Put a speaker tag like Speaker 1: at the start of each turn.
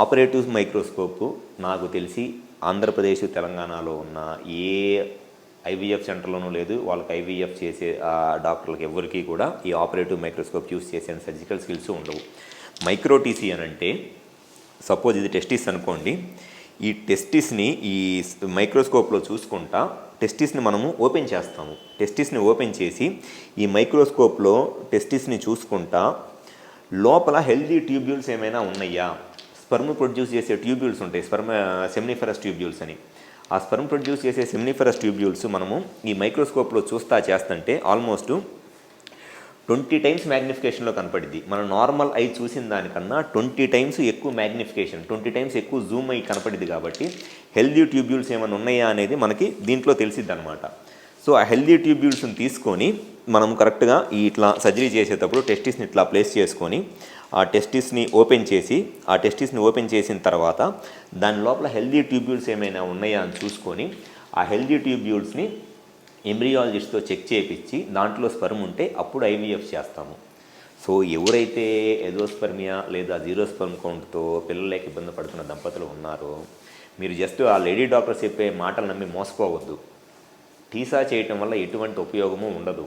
Speaker 1: Operative microscope నాకు తెలిసి ఆంధ్రప్రదేశ్ తెలంగాణలో ఉన్న ఏ ఐవీఎఫ్ సెంటర్లోనూ లేదు. వాళ్ళకి ఐవీఎఫ్ చేసే డాక్టర్లకు ఎవరికి కూడా ఈ ఆపరేటివ్ మైక్రోస్కోప్ యూస్ చేసే సర్జికల్ స్కిల్స్ ఉండవు. మైక్రోటీసీ అని అంటే సపోజ్ ఇది టెస్టిస్ అనుకోండి ఈ టెస్టిస్ని ఈ మైక్రోస్కోప్లో చూసుకుంటా టెస్టిస్ని మనము ఓపెన్ చేస్తాము. టెస్టిస్ని ఓపెన్ చేసి ఈ మైక్రోస్కోప్లో టెస్టిస్ని చూసుకుంటా లోపల హెల్దీ ట్యూబ్యూల్స్ ఏమైనా ఉన్నాయా? స్పర్మ్ ప్రొడ్యూస్ చేసే ట్యూబ్యూల్స్ ఉంటాయి స్పర్మ సెమినిఫరస్ ట్యూబ్యూల్స్ అని. ఆ స్పర్మ్ ప్రొడ్యూస్ చేసే సెమినిఫరస్ ట్యూబ్యూల్స్ మనము ఈ మైక్రోస్కోప్లో చూస్తా చేస్తుంటే ఆల్మోస్ట్ ట్వంటీ టైమ్స్ మ్యాగ్నిఫికేషన్లో కనపడింది మనం నార్మల్ ఐ చూసిన దానికన్నా ట్వంటీ టైమ్స్ ఎక్కువ మ్యాగ్నిఫికేషన్ ట్వంటీ టైమ్స్ ఎక్కువ జూమ్ అయ్యి కనపడింది కాబట్టి హెల్దీ ట్యూబ్యూల్స్ ఏమైనా ఉన్నాయా అనేది మనకి దీంట్లో తెలిసిద్ది అనమాట సో ఆ హెల్దీ ట్యూబ్యూల్స్ని తీసుకొని మనం కరెక్ట్గా ఇట్లా సర్జరీ చేసేటప్పుడు టెస్టిస్ని ఇట్లా ప్లేస్ చేసుకొని ఆ టెస్టిస్ని ఓపెన్ చేసి ఆ టెస్టిస్ని ఓపెన్ చేసిన తర్వాత దాని లోపల హెల్దీ ట్యూబ్యూల్స్ ఏమైనా ఉన్నాయా అని చూసుకొని ఆ హెల్దీ ట్యూబ్యూల్స్ని ఎంబ్రియాలజిస్ట్తో చెక్ చేయించి దాంట్లో స్పర్మ్ ఉంటే అప్పుడు ఐవీఎఫ్ చేస్తాము. సో ఎవరైతే ఎజోస్పర్మియా లేదా జీరో స్పర్మ్ కౌంట్తో పిల్లలకి ఇబ్బంది పడుతున్న దంపతులు ఉన్నారో మీరు జస్ట్ ఆ లేడీ డాక్టర్ చెప్పే మాటలు నమ్మి మోసపోవద్దు. టీసా చేయటం వల్ల ఎటువంటి ఉపయోగము ఉండదు.